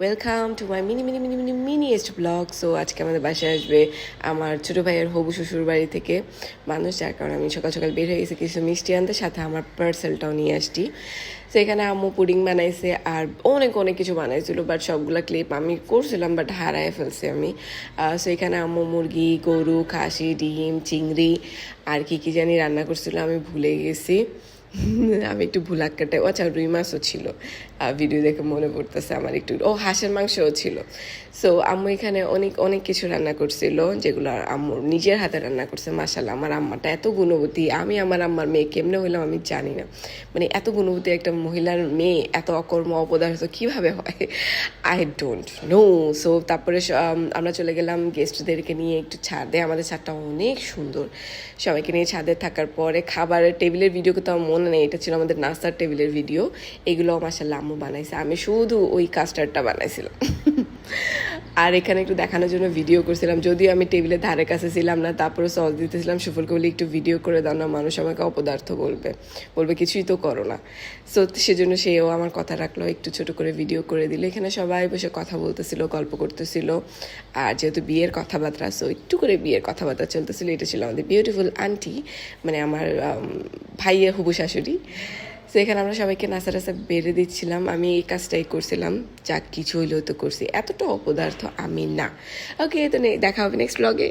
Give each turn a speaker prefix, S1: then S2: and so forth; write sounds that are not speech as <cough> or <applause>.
S1: Welcome to my mini mini mini mini miniest blog so আজকে আমাদের বাসায় আসবে আমার ছোটো ভাইয়ের হবু শ্বশুর বাড়ি থেকে মানুষ, যার কারণে আমি সকাল সকাল বের হয়ে গেছি কিছু মিষ্টি আনতে, সাথে আমার পার্সেলটাও নিয়ে আসছি। তো এখানে আম্মু পুডিং বানাইছে আর অনেক অনেক কিছু বানাইছিল বাট সবগুলো ক্লিপ আমি করছিলাম বাট হারায় ফেলছি আমি। সো এখানে আম্মু মুরগি, গরু, খাসি, ডিম, চিংড়ি, আর কি কি জানি রান্না করছিল, আমি ভুলে গেছি। <laughs> আমি একটু ভুলাক্কাটায় ও আচ্ছা রুই মাছও ছিল। ভিডিও দেখে মনে পড়তেছে আমার একটু ও হাঁসের মাংসও ছিল। সো আম্মু এখানে অনেক অনেক কিছু রান্না করছিল, যেগুলো আম্মু নিজের হাতে রান্না করছে মাসাল্লাহ আমার আম্মাটা এত গুণবতী। আমি আমার আম্মার মেয়ে কেমনে হইলাম আমি জানি না। মানে এত গুণবতী একটা মহিলার মেয়ে, এত অকর্ম, অপদার্থ, কীভাবে হয়? আই ডোন্ট নো সো তারপরে আমরা চলে গেলাম গেস্টদেরকে নিয়ে একটু ছাদে। আমাদের ছাদটা অনেক সুন্দর। সবাইকে নিয়ে ছাদে থাকার পরে খাবারের টেবিলের ভিডিও তো মনে নেই এটা ছিল আমাদের নাস্তার টেবিলের ভিডিও এগুলো মাসাল্লাহ আম্মু বানাইছে। আমি শুধু ওই কাস্টার্ডটা বানাইছিলাম। আর এখানে একটু দেখানোর জন্য ভিডিও করছিলাম। যদিও আমি টেবিলের ধারে কাছে ছিলাম না তারপরে সস দিতেছিলাম। সুফলকে বলি, একটু ভিডিও করে দাও না, মানুষ আমাকে অপদার্থ বলবে। বলবে, কিছুই তো করো না। সো সেজন্য সেও আমার কথা রাখল, একটু ছোট করে ভিডিও করে দিল। এখানে সবাই বসে কথা বলতেছিল, গল্প করতেছিল। আর যেহেতু বিয়ের কথাবার্তা সো একটু করে বিয়ের কথাবার্তা চলতেছিল, এটা ছিল আমাদের বিউটিফুল আন্টি মানে আমার ভাইয়ের হবু শাশুড়ি। তো এখানে আমরা সবাইকে নাচা টাচা বেড়ে দিচ্ছিলাম। আমি এই কাজটাই করছিলাম। যা কিছু হইলেও তো করছি। এতটা অপদার্থ আমি না। ওকে তো দেখা হবে নেক্সট ব্লগে